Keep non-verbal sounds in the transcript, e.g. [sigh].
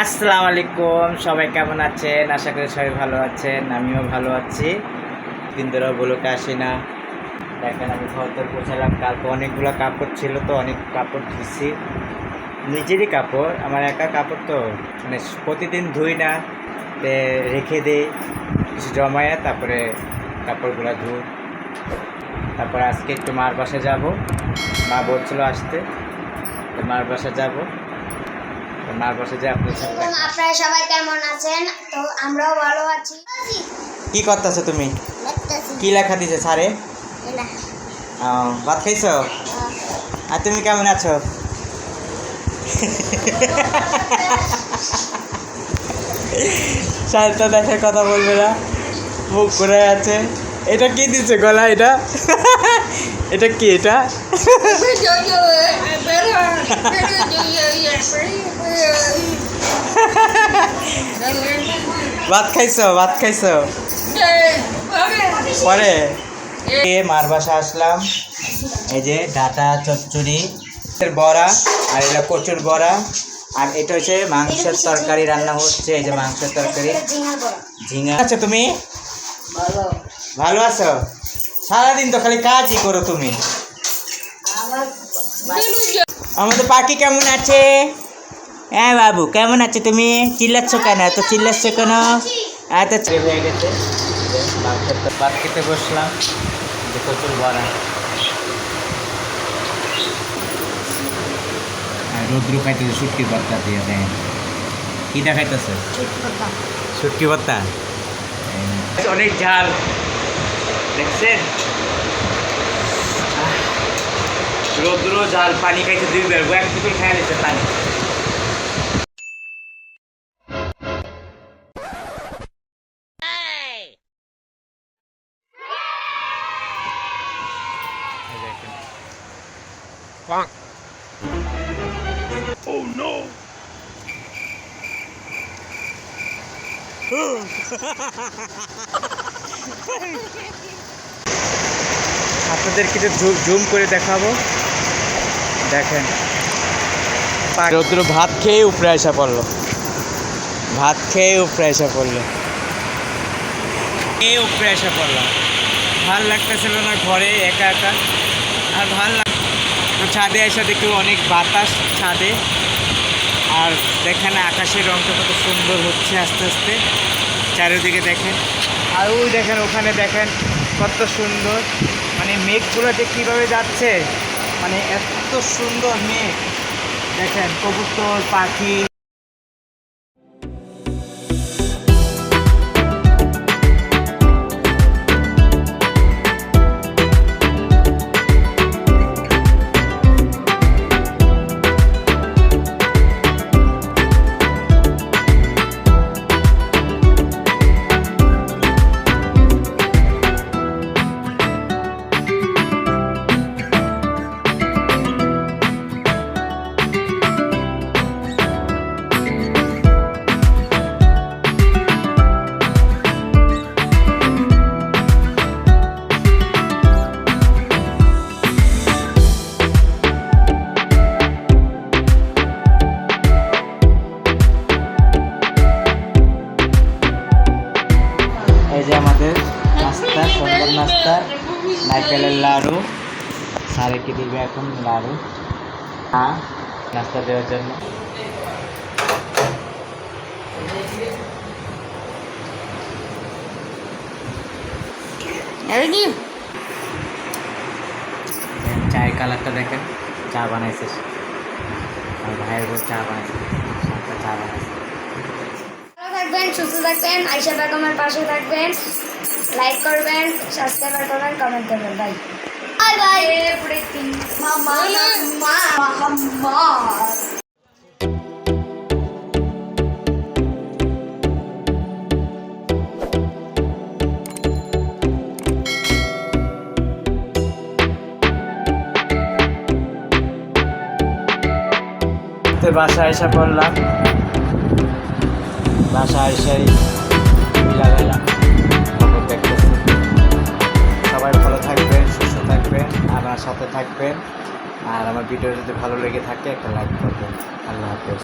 আসসালামু আলাইকুম সবাই কেমন আছেন? আশা করি সবাই ভালো আছেন, আমিও ভালো আছি। দিন ধরে বলুকে আসি না। দেখেন আমি ঘর তোর পৌঁছালাম কালকে অনেকগুলো কাপড় ছিল তো, অনেক কাপড় ধুইছি। নিজেরই কাপড়, আমার একা কাপড় তো মানে প্রতিদিন ধুই না। রেখে দিই, কিছু জমায়ে, তারপরে কাপড়গুলো ধু তারপরে আজকে একটু মার বাসায় যাব। মা বলছিল আসতে মার বাসায় যাব। মার বাসায় যে আপনার আপনারা সবাই কেমন আছেন? তো আমরাও ভালো আছি। কি করতেছো তুমি? কি লেখা দিছে স্যারে? ভাত খাইছো? আর তুমি কেমন আছো? স্যার তো দেখার কথা বলবে না। মুখ করে আছে। এটা কি দিচ্ছে গলা এটা? এটা কি এটা? [laughs] ভাত খাইছো ভাত খাইছো? পরে। মার বাসা আসলাম। এই যে ডাটা, চচ্চড়ি বড়া, আর এটা কচুর বড়া, আর এটা হচ্ছে মাংসের তরকারি, রান্না হচ্ছে এই যে মাংসের তরকারি। ঝিঙা। আচ্ছা তুমি? ভালো আছো? সারাদিন তো খালি কাজই করো তুমি। আমাদের পাখি কেমন আছে? হ্যাঁ বাবু কেমন আছে তুমি? চিল্লাচ্ছ কেন? এত চিল্লাচ্ছ কেন? এত হয়ে গেছে। ভাত খেতে বসলাম। যে কচুর বড়া। রৌদ্র খাইতেছে শুটকি ভর্তা দিয়ে দেন কি দেখাইতেছে? শুটকি ভর্তা। অনেক ঝাল। দেখছেন? রৌদ্র জাল পানি খাইতে দুই বের এক পুতুল খাই নিচ্ছে পানি। আপনাদেরকে একটু জুম করে দেখাবো দেখেন। রৌদ্র ভাত খেয়ে উপরে আসা পড়ল। ভাত খেয়ে উপরে আসা পড়ল। খেয়ে উপরে আসা পড়ল। ভালো লাগতেছিল না ঘরে একা একা। আর ভালো লাগ ছাদে এসে দেখি অনেক বাতাস ছাদে। আর দেখেন আকাশের রংটা কত সুন্দর হচ্ছে আস্তে আস্তে। চারিদিকে দেখেন। আর ওই দেখেন ওখানে দেখেন কত সুন্দর। মানে মেঘগুলো যে কীভাবে যাচ্ছে মানে এত সুন্দর মেঘ দেখেন কবুতর পাখি। নাস্তা নারকেলের লাড়ু সারে কি দিবে এখন লাড়ু? হ্যাঁ নাস্তা দেওয়ার জন্য। চায়ের কালারটা দেখেন চা বানাইছে আমার ভাইয়ের বউ চা বানাইছে চা বানাইছে। থাকবেন সুস্থ থাকবেন আইসা বেগমের পাশে থাকবেন। লাইক করবেন সাবস্ক্রাইব করবেন কমেন্ট করবেন বাই বাই বাই এভরিথিং মামা মামা মামা তো বাসায় এসে পড়লাম। বাসায় এসেই আর আমার ভিডিও যদি ভালো লেগে থাকে একটা লাইক করবেন। আল্লাহ হাফেজ।